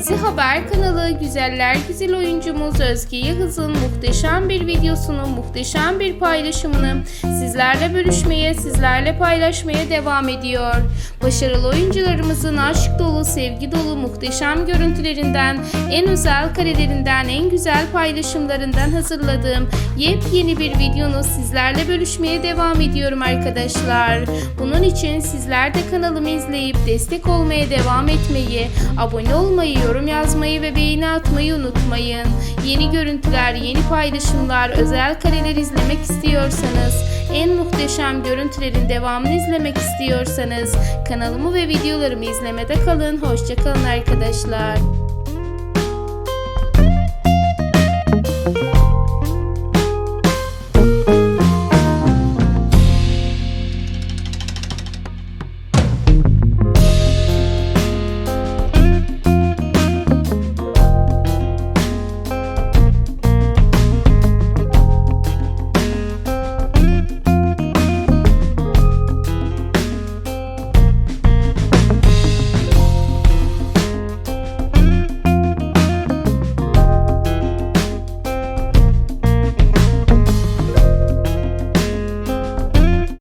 Dizi Haber kanalı güzeller güzel oyuncumuz Özge Yıldız'ın muhteşem bir videosunu, muhteşem bir paylaşımını sizlerle bölüşmeye, sizlerle paylaşmaya devam ediyor. Başarılı oyuncularımızın aşk dolu, sevgi dolu muhteşem görüntülerinden, en özel karelerinden, en güzel paylaşımlarından hazırladığım yepyeni bir videonu sizlerle bölüşmeye devam ediyorum arkadaşlar. Bunun için sizler de kanalımı izleyip destek olmaya devam etmeyi, abone olmayı, yorum yazmayı ve beğeni atmayı unutmayın. Yeni görüntüler, yeni paylaşımlar, özel kareler izlemek istiyorsanız, en muhteşem görüntülerin devamını izlemek istiyorsanız kanalımı ve videolarımı izlemede kalın. Hoşçakalın arkadaşlar.